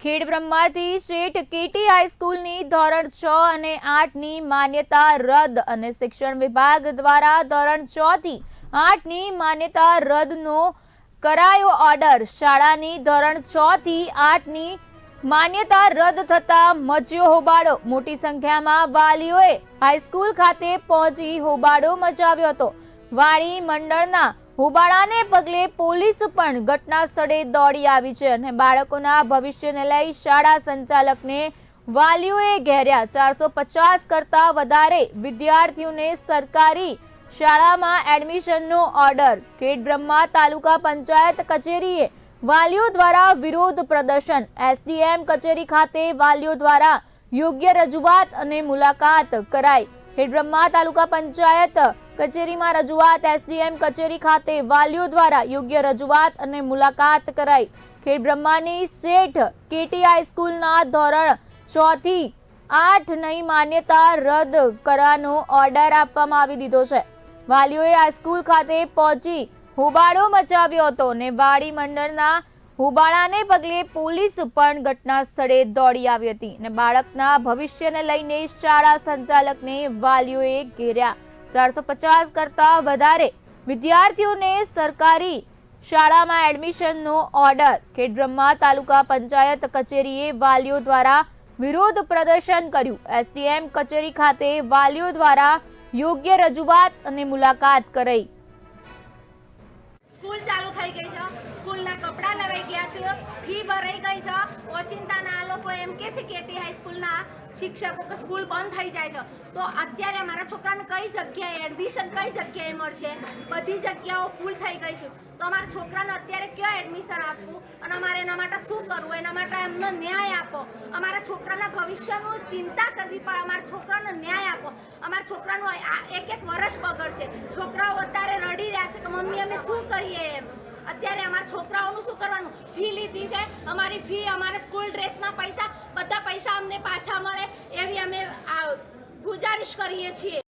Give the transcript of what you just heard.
ખેડ બ્રહ્માથી શેઠ કેટી હાઈસ્કૂલની ધોરણ છ અને આઠની માન્યતા રદ અને શિક્ષણ વિભાગ દ્વારા ધોરણ છ થી આઠની માન્યતા રદનો કરાયો ઓર્ડર. શાળાની ધોરણ છ થી આઠની માન્યતા રદ થતા મચ્યો હોબાળો. મોટી સંખ્યામાં વાલીઓએ હાઈસ્કૂલ ખાતે પહોંચી હોબાળો મચાવ્યો હતો. વાળી મંડળના હોબાળાને પગલે પોલીસ પણ ઘટના સ્થળે દોડી આવી છે અને બાળકોના ભવિષ્યને લઈ શાળા સંચાલકને વાલીઓએ ઘેર્યા. ચારસો પચાસ કરતા વધારે વિદ્યાર્થીઓને સરકારી શાળામાં એડમિશનનો ઓર્ડર. ખેડ બ્રહ્મા તાલુકા પંચાયત કચેરીએ વાલીઓ દ્વારા વિરોધ પ્રદર્શન. એસડીએમ કચેરી ખાતે વાલીઓ દ્વારા યોગ્ય રજૂઆત અને મુલાકાત કરાઈ. હેડબ્રહ્મા તાલુકા પંચાયત કચેરીમાં રજૂઆત. એસડીએમ કચેરી ખાતે વાલીઓ દ્વારા યોગ્ય રજૂઆત અને મુલાકાત કરાઈ. ખેડબ્રહ્માની શેઠ કેટી હાઈસ્કૂલના ધોરણ છ થી આઠ નહીં માન્યતા રદ કરવાનો ઓર્ડર આપવામાં આવી દીધો છે. વાલીઓએ હાઈસ્કૂલ ખાતે પહોંચી હોબાળો મચાવ્યો હતો ને વાડી મંડળના હોબાળાને પગલે પોલીસ પણ ઘટના સ્થળે દોડી આવી હતી અને બાળકના ભવિષ્યને લઈને શાળા સંચાલકને વાલીઓએ ઘેર્યા. ચારસો પચાસ કરતા વધારે વિદ્યાર્થીઓને સરકારી શાળામાં એડમિશનનો ઓર્ડર. ખેડબ્રહ્મા તાલુકા પંચાયત કચેરીએ વાલીઓ દ્વારા વિરોધ પ્રદર્શન કર્યું. એસડીએમ કચેરી ખાતે વાલીઓ દ્વારા યોગ્ય રજૂઆત અને મુલાકાત કરાઈ. સ્કૂલ ચાલુ થઈ ગઈ છે ગયા છે ફી ભરાઈ ગઈ છે. ઓચિંતાના આ લોકો એમ કે છે કેટી હાઈસ્કૂલના શિક્ષકો કે સ્કૂલ બંધ થઈ જાય છે. તો અત્યારે અમારા છોકરાને કઈ જગ્યાએ એડમિશન કઈ જગ્યાએ મળશે? બધી જગ્યાઓ ફૂલ થઈ ગઈ છે. તો અમારા છોકરાને અત્યારે ક્યાં એડમિશન આપવું? અને અમારે એના માટે શું કરવું? એના માટે એમનો ન્યાય આપો. અમારા છોકરાના ભવિષ્યનું ચિંતા કરવી પડે. અમારા છોકરાને ન્યાય આપો. અમારા છોકરાનું એક એક વર્ષ બગડશે. છોકરાઓ અત્યારે રડી રહ્યા છે કે, મમ્મી, અમે શું કરીએ? એમ. અત્યારે અમારા છોકરાઓનું શું કરવાનું? ફી લીધી છે. અમારી ફી અમારા સ્કૂલ ડ્રેસના પૈસા, બધા પૈસા અમને પાછા મળે એવી અમે ગુજારિશ કરીએ છીએ.